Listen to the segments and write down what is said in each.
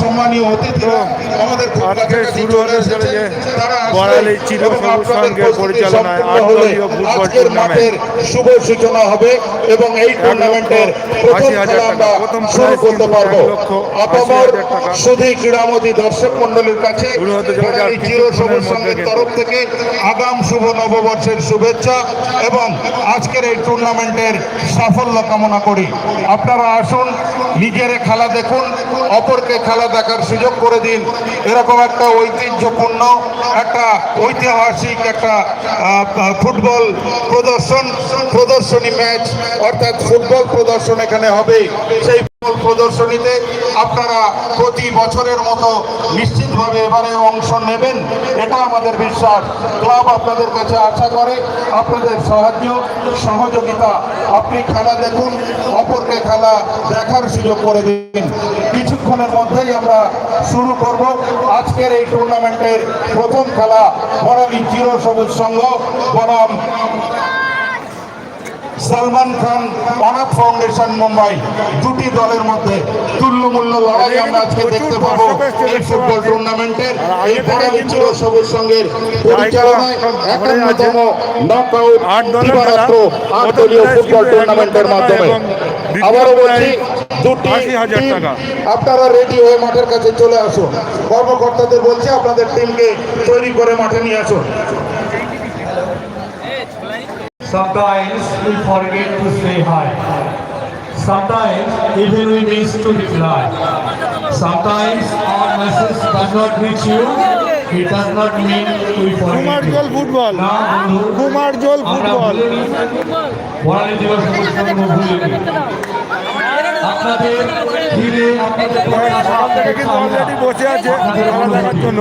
সম্মানীয় অতিথিরা আমাদের খুব আজকে শুরু হতে চলেছে বড়ালি চির এবং সবুজ আপনাদের সংঘের পরিচালনায় সম্পূর্ণ ফুটবল টুর্নামেন্ট। শুভ সূচনা হবে এবং এই টুর্নামেন্টের প্রথম খেলা আমরা শুরু করতে পারব। আপামর সুধী দর্শক মন্ডলীর কাছে বড়ালি সংঘের তরফ থেকে আগাম শুভ নববর্ষের শুভেচ্ছা এবং আজকের এই টুর্নামেন্টের সাফল্য কামনা করি। আপনারা আসুন নিজের খেলা দেখুন অপরকে খেলা দেখার সুযোগ করে দিন। এরকম একটা ঐতিহ্যপূর্ণ, একটা ঐতিহাসিক, একটা ফুটবল প্রদর্শন, প্রদর্শনী ম্যাচ, অর্থাৎ ফুটবল প্রদর্শন এখানে হবে। সেই প্রদর্শনীতে আপনারা প্রতি বছরের মতো নিশ্চিতভাবে এবারে অংশ নেবেন। এটা আমাদের বিশ্বাস। ক্লাব আপনাদের কাছে আশা করে, আপনাদের সাহায্য, সহযোগিতা। আপনি খেলা দেখুন, অপরকে খেলা দেখার সুযোগ করে দিন। কিছুক্ষণের মধ্যেই আমরা শুরু করব। আজকের এই টুর্নামেন্টের প্রথম খেলা বনামি চির সবুজ সংঘ, বনাম সালমান খান অনাথ ফাউন্ডেশন মুম্বাই দুটি দলের মধ্যে তুল্যমূল্য লড়াই আমরা আজকে দেখতে পাবো এই ফুটবল টুর্নামেন্টের। এই চির সবুজ সংঘের পরিচালনায় একান্নতম নকআউট আট দলের দিবারাত্র আট দলীয় ফুটবল টুর্নামেন্টের মাধ্যমে। আবারও বলছি দুটি হাজার টাকা। আপনারা রেডি হয়ে মাঠের কাছে চলে আসুন। কর্মকর্তাদের বলছি আপনাদের টিমকে তৈরি করে মাঠে নিয়ে আসুন। Sometimes we forget to say hi. Sometimes even we miss to reply. Sometimes our message does not reach you. It does not mean we forget you. Football Kumar জল ফুটবল বড়ালি দিবস ভুলিনি আপনাদের ঘিরে আপনাদের বসে আছে দেখার জন্য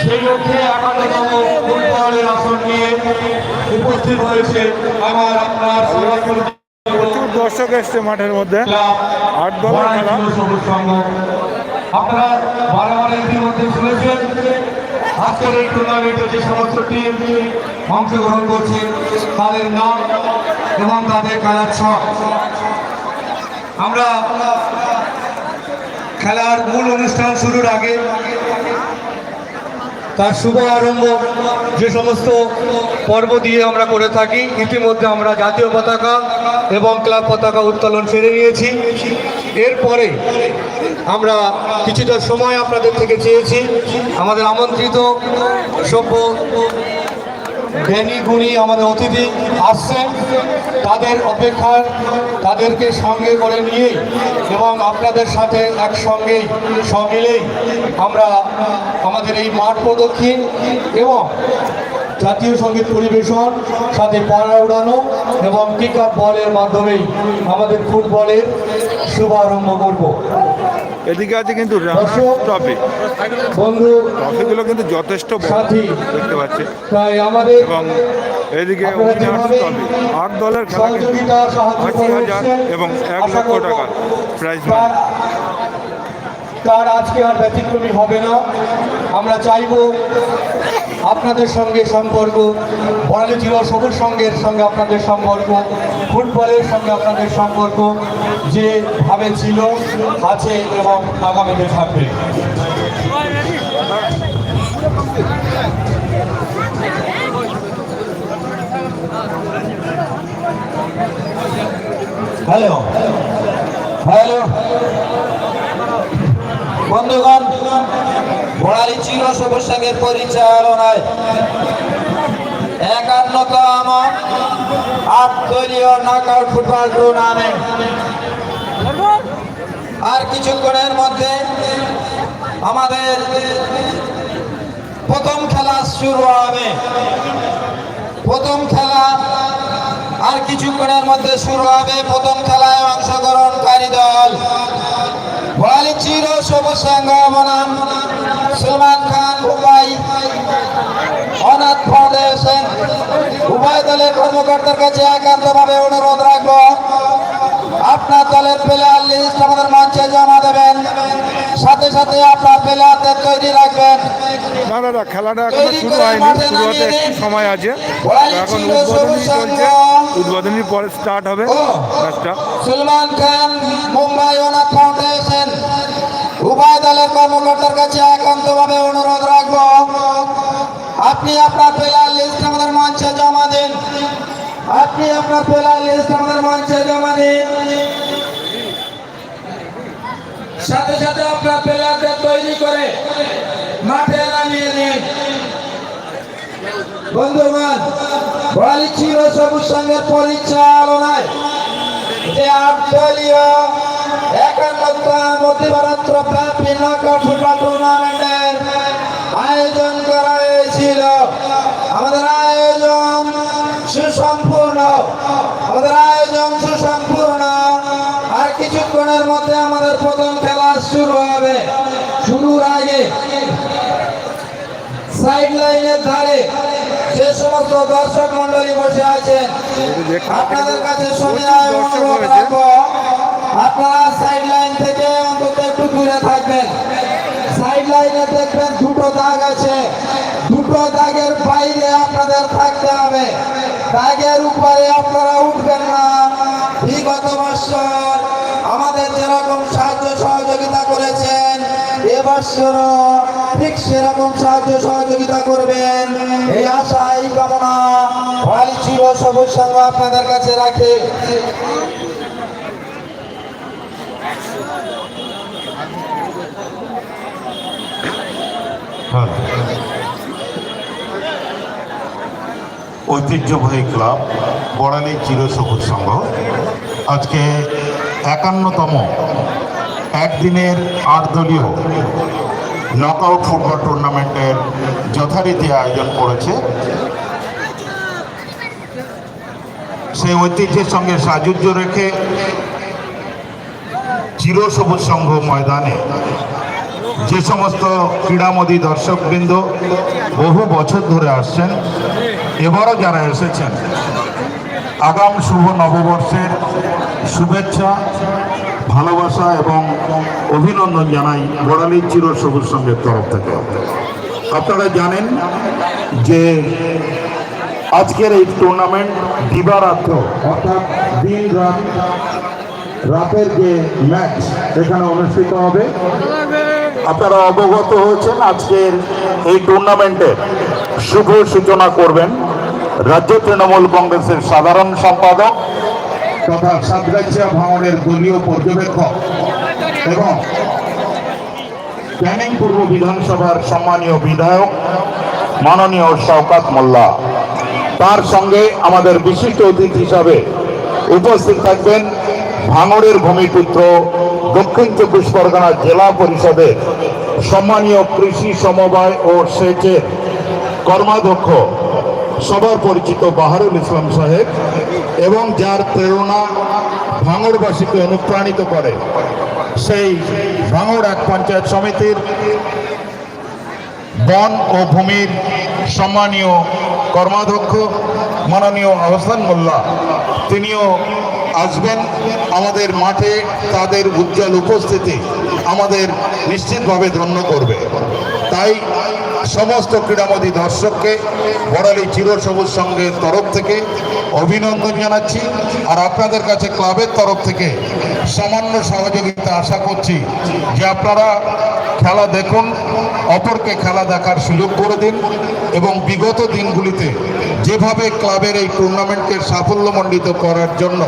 সেই লক্ষ্যে একান্নতম ফুটবলের আসন নিয়ে উপস্থিত হয়েছে আমার আপনার সরাসরি প্রচুর দর্শক এসছে মাঠের মধ্যে। আট দলের খেলা। যুব সবুজ সংঘ। আপনারা বারে বারে ইতিমধ্যে শুনেছেন আজকের এই টুর্নামেন্টে যে সমস্ত টিম অংশগ্রহণ করছে তাদের নাম এবং তাদের খেলার ছক। আমরা খেলার মূল অনুষ্ঠান শুরুর আগে তার শুভ আরম্ভ যে সমস্ত পর্ব দিয়ে আমরা করে থাকি, ইতিমধ্যে আমরা জাতীয় পতাকা এবং ক্লাব পতাকা উত্তোলন সেরে নিয়েছি। এরপরে আমরা কিছুটা সময় আপনাদের থেকে চেয়েছি। আমাদের আমন্ত্রিত সভ্য জ্ঞানী গুণী আমাদের অতিথি আসছেন। তাদের অপেক্ষায় তাদেরকে সঙ্গে করে নিয়ে এবং আপনাদের সাথে একসঙ্গেই সমিলেই আমরা আমাদের এই মাঠ প্রদক্ষিণ এবং জাতীয় সংগীত পরিবেশন, সাথে পাড়া উড়ানো এবং আপ বলের মাধ্যমেই আমাদের ফুটবলের শুভারম্ভ করব। এদিকে আছে কিন্তু ট্রফি। বন্ধু ট্রফিগুলো কিন্তু যথেষ্ট দেখতে পাচ্ছি। তাই আমাদের এবং এদিকে ট্রফি। আট দলের খেলা আশি হাজার এবং এক লক্ষ টাকা প্রাইজ তার আজকে আর ব্যতিক্রমী হবে না। আমরা চাইব আপনাদের সঙ্গে সম্পর্ক, বড়ালি জিরো সবুজ সঙ্গের সঙ্গে আপনাদের সম্পর্ক, ফুটবলের সঙ্গে আপনাদের সম্পর্ক যেভাবে ছিল, আছে এবং আগামীতে থাকবে। হ্যালো। হ্যালো। বন্ধুগণ বড়ালি চির সবুজ সংঘের পরিচালনায় একান্নতম দলীয় নকআউট ফুটবল টুর্নামেন্ট আর কিছুক্ষণের মধ্যে আমাদের প্রথম খেলা শুরু হবে। প্রথম খেলা আর কিছুক্ষণের মধ্যে শুরু হবে। প্রথম খেলায় অংশগ্রহণকারী দল। বড়ালি চির সংঘ সলমান খান মুম্বাই অনাথ ফাউন্ডেশন উভয় দলের কর্মকর্তার কাছে একান্তভাবে অনুরোধ রাখব। আপনার দলের প্লেয়ার লিস্ট আমাদের মঞ্চে জমা দেবেন। সাথে সাথে আপনার প্লেয়ারদের তৈরি রাখবেন। না দাদা খেলাটা এখনও শুরু হয়নি। শুরু হতে একটু সময় আছে। এখন উদ্বোধনী চলছে। উদ্বোধনীর পরে স্টার্ট হবে। ম্যাচটা সলমান খান মুম্বাই অনাথ ফাউন্ডেশন দলের কর্মকর্তার কাছে একান্তভাবে অনুরোধ রাখব। আপনি আপনার প্লেয়ার লিস্ট আমাদের মঞ্চে জমা দিন। আপনি আপনার প্লেয়ার লিস্ট আমাদের মঞ্চে জমা দিন। সাথে সাথে আপনার প্লেয়ারদের তৈরি করে মাঠে নামিয়ে দিন বন্ধুগণ, বলি ছিল সবুজ সঙ্গের পরিচালনায়। যে আটদলীয় একান্নতম অতিবারাত্র ফুটবল টুর্নামেন্টের আয়োজন করা হয়েছিল আমাদের আয়োজন সুসম্পূর্ণ আমাদের আয়োজন সুসম্পূর্ণ আর কিছুক্ষণের মধ্যে আমাদের প্রথম খেলা শুরু হবে শুরুর আগে সাইড লাইনের ধারে যে সমস্ত দর্শক মন্ডলী বসে আছেন আপনাদের কাছে সবিনয় অনুরোধ রাখব। আপনারা সাইড লাইন থেকে অন্তত দূরে থাকবেন। সাইড লাইনে দেখবেন দুটো দাগ আছে। দুটো দাগের বাইরে আপনাদের থাকতে হবে। দাগের উপরে আপনারা উঠবেন না। বিগত আমাদের যেরকম সাহায্য সহযোগিতা করেছেন এবছর ঠিক সেরকম সাহায্য সহযোগিতা করবেন। এই আশা, এই কামনা। ভাই, চির সবুজ আপনাদের কাছে রাখে। ঐতিহ্যবাহী ক্লাব, বড়ালি চিরসবুজ সংঘ। আজকে একান্নতম একদিনের আট দলীয় নকআউট ফুটবল টুর্নামেন্টের যথারীতি আয়োজন করেছে। সেই ঐতিহ্যের সঙ্গে সাজুজ্য রেখে চিরসবুজ সংঘ ময়দানে যে সমস্ত ক্রীড়ামোদী দর্শকবৃন্দ বহু বছর ধরে আসছেন এবারও যারা এসেছেন, আগাম শুভ নববর্ষের শুভেচ্ছা, ভালোবাসা এবং অভিনন্দন জানাই বড়ালির চির সবুজ সংঘের তরফ থেকে। আপনারা জানেন যে আজকের এই টুর্নামেন্ট দিবারাত্র, অর্থাৎ দিন রাত, রাতের যে ম্যাচ এখানে অনুষ্ঠিত হবে। আপনারা অবগত হয়েছেন আজকের এই টুর্নামেন্টের শুভ সূচনা করবেন। রাজ্য তৃণমূল কংগ্রেসের সাধারণ সম্পাদক তথা সাতগাছিয়া ভাঙনের দলীয় পর্যবেক্ষক এবং ক্যানিং পূর্ব বিধানসভার সম্মানীয় বিধায়ক মাননীয় শওকাত মোল্লা। তার সঙ্গে আমাদের বিশিষ্ট অতিথি হিসাবে উপস্থিত থাকবেন ভাঙড়ের ভূমিপুত্র দক্ষিণ চব্বিশ পরগনা জেলা পরিষদের সম্মানীয় কৃষি সমবায় ও সেচের কর্মাধ্যক্ষ সবার পরিচিত বাহারুল ইসলাম সাহেব এবং যার প্রেরণা ভাঙড়বাসীকে অনুপ্রাণিত করে। সেই ভাঙড় এক পঞ্চায়েত সমিতির বন ও ভূমির সম্মানীয় কর্মাধ্যক্ষ মাননীয় আহসান মোল্লা। তিনিও আসবেন আমাদের মাঠে তাদের উজ্জ্বল উপস্থিতি আমাদের নিশ্চিতভাবে ধন্য করবে। তাই সমস্ত ক্রীড়ামোদী দর্শককে বড়ালি চিরসবুজ সংঘের তরফ থেকে অভিনন্দন জানাচ্ছি। আর আপনাদের কাছে ক্লাবের তরফ থেকে সামান্য সহযোগিতা আশা করছি যে আপনারা খেলা দেখুন, অপরকে খেলা দেখার সুযোগ করে দিন এবং বিগত দিনগুলিতে যেভাবে ক্লাবের এই টুর্নামেন্টকে সাফল্যমণ্ডিত করার জন্য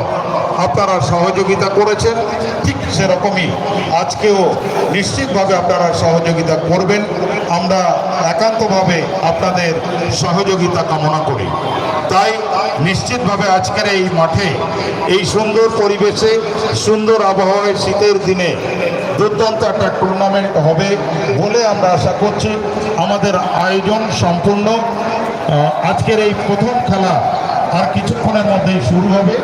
আপনারা সহযোগিতা করেছেন, ঠিক সেরকমই আজকেও নিশ্চিতভাবে আপনারা সহযোগিতা করবেন। আমরা একান্তভাবে আপনাদের সহযোগিতা কামনা করি। তাই নিশ্চিতভাবে আজকের এই মাঠে, এই সুন্দর পরিবেশে, সুন্দর আবহাওয়ায় শীতের দিনে দুর্দান্ত একটা টুর্নামেন্ট হবে বলে আমরা আশা করছি। আমাদের আয়োজন সম্পূর্ণ। আজকের এই প্রথম খেলা আর কিছুক্ষণের মধ্যেই শুরু হবে।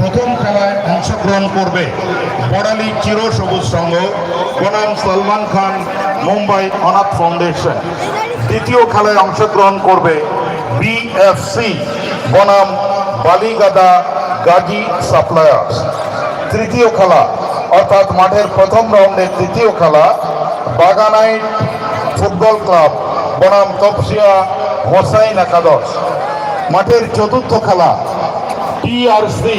প্রথম খেলায় অংশগ্রহণ করবে বড়ালি চির সবুজ সংঘ। বনাম সলমান খান মুম্বাই অনাথ ফাউন্ডেশন। দ্বিতীয় খেলায় অংশগ্রহণ করবে বিএফসি বনাম বালিগাদা গাজী সাপ্লায়ার্স। তৃতীয় খেলা, অর্থাৎ মাঠের প্রথম রাউন্ডের তৃতীয় খেলা বাগানাইট ফুটবল ক্লাব, বনাম তপসিয়া হোসাইন একাদশ। মাঠের চতুর্থ খেলা টিআরসি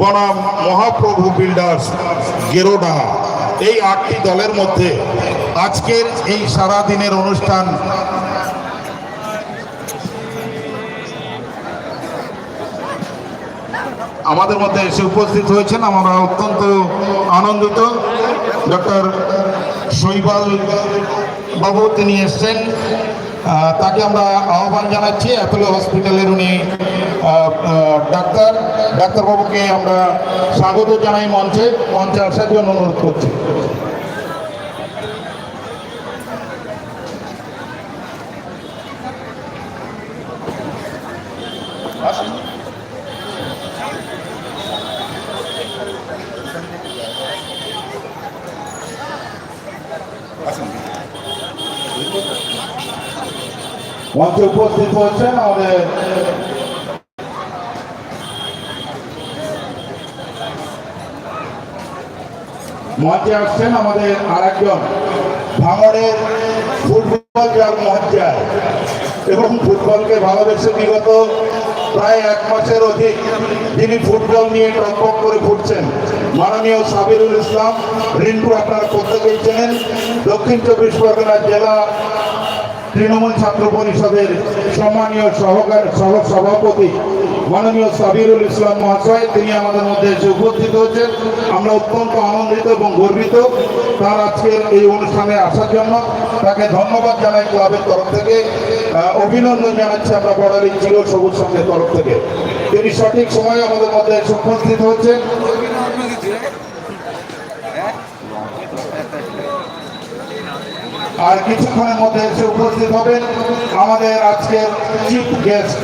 বনাম মহাপ্রভু বিল্ডার্স গেরোডাহা এই আটটি দলের মধ্যে আজকের এই সারা দিনের অনুষ্ঠান আমাদের মধ্যে এসে উপস্থিত হয়েছেন আমরা অত্যন্ত আনন্দিত। ডক্টর শৈবাল বাবু তিনি এসছেন। তাকে আমরা আহ্বান জানাচ্ছি, অ্যাপোলো হসপিটালের উনি ডাক্তার, ডাক্তারবাবুকে আমরা স্বাগত জানাই মঞ্চে। মঞ্চে আসার জন্য অনুরোধ করছি। মঞ্চে উপস্থিত হচ্ছেন আমাদের মঞ্চে আসছেন আমাদের আরেকজন ভাঙড়ের ফুটবল যার মজ্জায় এবং ফুটবলকে ভালোবেসে বিগত প্রায় এক মাসের অধিক যিনি ফুটবল নিয়ে টকবক করে ফুটছেন মাননীয় সাবিরুল ইসলাম, রিন্টু আপনারা প্রত্যেকেই চেনেন দক্ষিণ চব্বিশ পরগনা জেলা তৃণমূল ছাত্র পরিষদের সম্মানীয় সহকার সহ সভাপতি মাননীয় সাবিরুল ইসলাম মহাশয়, তিনি আমাদের মধ্যে এসে উপস্থিত হয়েছেন। আমরা অত্যন্ত আনন্দিত এবং গর্বিত তার আজকের এই অনুষ্ঠানে আসার জন্য। তাকে ধন্যবাদ জানাই ক্লাবের তরফ থেকে। অভিনন্দন জানাচ্ছি আমরা বড়ালি চির সবুজ সঙ্গের তরফ থেকে। তিনি সঠিক সময়ে আমাদের মধ্যে এসে উপস্থিত হচ্ছেন আর কিছুক্ষণের মধ্যে এসে উপস্থিত হবেন আমাদের আজকের চিফ গেস্ট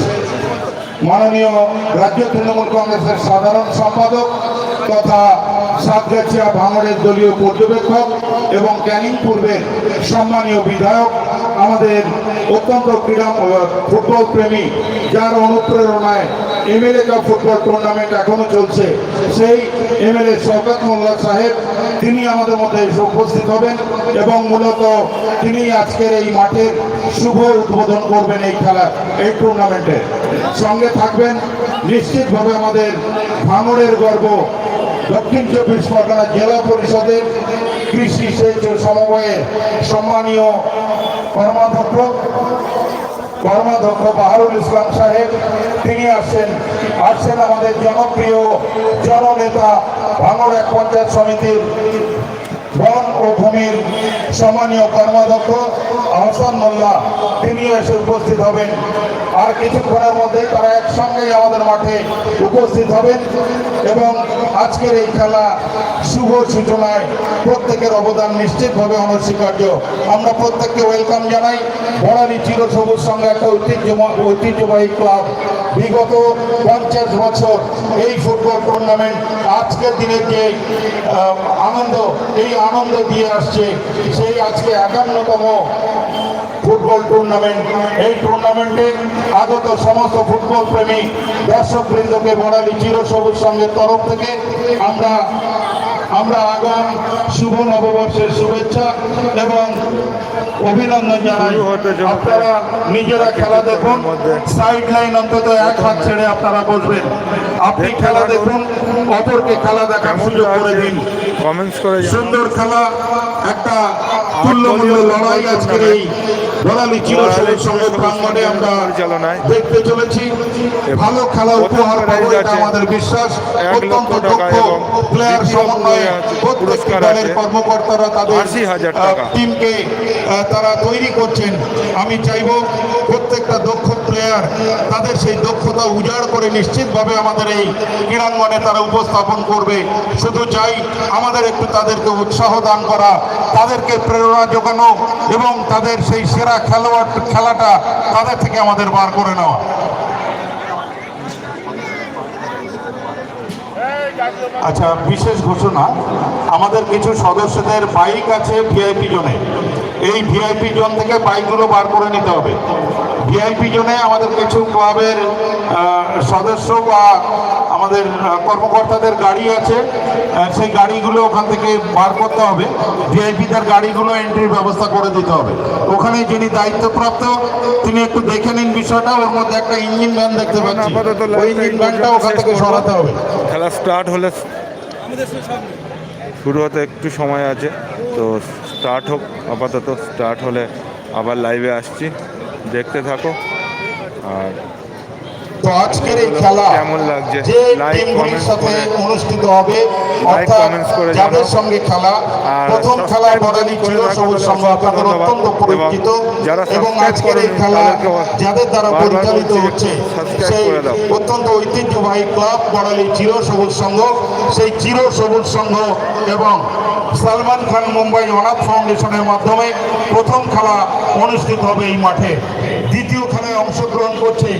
মাননীয় রাজ্য তৃণমূল কংগ্রেসের সাধারণ সম্পাদক তথা সাতগাছিয়া ভাঙড়ের দলীয় পর্যবেক্ষক এবং ক্যানিং পূর্বের সম্মানীয় বিধায়ক, আমাদের অত্যন্ত ক্রীড়া ফুটবল প্রেমী যার অনুপ্রেরণায় এমএলএ কাপ ফুটবল টুর্নামেন্ট এখনও চলছে। সেই এমএলএ শওকত মোল্লা সাহেব, তিনি আমাদের মধ্যে উপস্থিত হবেন এবং মূলত তিনি আজকের এই মাঠের শুভ উদ্বোধন করবেন এই খেলা, এই টুর্নামেন্টের সঙ্গে থাকবেন নিশ্চিতভাবে আমাদের ভাঙড়ের গর্ব, দক্ষিণ চব্বিশ পরগনা জেলা পরিষদের কৃষি সেচ সমবায়ের সম্মানীয় কর্মাধ্যক্ষ কর্মাধ্যক্ষ বাহারুল ইসলাম সাহেব তিনি আসছেন। আসছেন আমাদের জনপ্রিয় জননেতা ভাঙড় এক পঞ্চায়েত সমিতির বন ও ভূমির সম্মানীয় কর্মাধ্যক্ষ আহসান মোল্লা তিনি এসে উপস্থিত হবেন। আর কিছুক্ষণের মধ্যে তারা একসঙ্গেই আমাদের মাঠে উপস্থিত হবেন এবং আজকের এই খেলা শুভ সূচনায় প্রত্যেকের অবদান নিশ্চিতভাবে অনস্বীকার্য। আমরা প্রত্যেককে ওয়েলকাম জানাই। বড়ালি চির সবুজ সঙ্গে একটা ঐতিহ্যময় ঐতিহ্যবাহী ক্লাব বিগত পঞ্চাশ বছর এই ফুটবল টুর্নামেন্ট আজকের দিনের যে আনন্দ, এই আনন্দ দিয়ে আসছে, সেই আজকে একান্নতম ফুটবল টুর্নামেন্ট এই টুর্নামেন্টে আগত সমস্ত ফুটবল প্রেমী দর্শক বৃন্দকে বড়ালি চির সবুজ সঙ্গের তরফ থেকে আমরা আমরা আগাম শুভ নববর্ষের শুভেচ্ছা এবং অভিনন্দন জানাই। আপনারা নিজেরা খেলা দেখুন। সাইড লাইন অন্তত এক হাত ছেড়ে আপনারা বসবেন। আপনি খেলা দেখুন অপরকে খেলা দেখার সুযোগ করে দিন। কমেন্টস করে সুন্দর খেলা একটা তুল্যমূল্য লড়াই আজকের এই বলালি চিরসবুজ সঙ্গে প্রাঙ্গণে আমরা দেখতে চলেছি। ভালো খেলা উপহার পাবো এটা আমাদের বিশ্বাস। অত্যন্ত দক্ষ প্লেয়ার সমন্বয়ে প্রত্যেকটি দলের কর্মকর্তারা তাদের আশি হাজার আহ, টিমকে তারা তৈরি করছেন। আমি চাইব প্রত্যেকটা দক্ষ প্লেয়ার তাদের সেই দক্ষতা উজাড় করে নিশ্চিতভাবে আমাদের এই ক্রীড়াঙ্গনে তারা উপস্থাপন করবে। শুধু চাই আমাদের একটু তাদেরকে উৎসাহ দান করা, তাদেরকে প্রেরণা যোগানো এবং তাদের সেই সেরা খেলোয়াড় খেলাটা তাদের থেকে আমাদের বার করে নেওয়া। আচ্ছা বিশেষ ঘোষণা, আমাদের কিছু সদস্যদের বাইক আছে ভিআইপি জোনে। এই ভিআইপি জোন থেকে বাইকগুলো বার করে নিতে হবে। ভিআইপি জোনে আমাদের কিছু ক্লাবের সদস্য বা আমাদের কর্মকর্তাদের গাড়ি আছে সেই গাড়িগুলো ওখান থেকে বার করতে হবে। ভিআইপিদের গাড়িগুলো এন্ট্রির ব্যবস্থা করে দিতে হবে। ওখানে যিনি দায়িত্বপ্রাপ্ত তিনি একটু দেখে নিন বিষয়টা। ওর মধ্যে একটা ইঞ্জিন ভ্যান দেখতে পাচ্ছি। আপাতত ওই ইঞ্জিন ভ্যানটা ওখান থেকে সরাতে হবে। খেলা স্টার্ট হলে শুরু হতে একটু সময় আছে তো স্টার্ট হোক আপাতত স্টার্ট হলে আবার লাইভে আসছি। দেখতে থাকো। আর তো আজকের এই খেলা কেমন লাগছে? যে টিমগুলির সাথে অনুষ্ঠিত হবে অর্থাৎ যাদের সঙ্গে খেলা প্রথম খেলায় করে ছিল সবুজ আপনাদের অত্যন্ত পরিচিত। এবং আজকের এই খেলা যাদের দ্বারা পরিচালিত হচ্ছে সেই অত্যন্ত ঐতিহ্যবাহী ক্লাব বড়ালি চির সবুজ সংঘ সেই চির সবুজ সংঘ এবং সালমান খান মুম্বাই অনাথ ফাউন্ডেশনের মাধ্যমে প্রথম খেলা অনুষ্ঠিত হবে এই মাঠে। দ্বিতীয় খেলায় অংশগ্রহণ করছে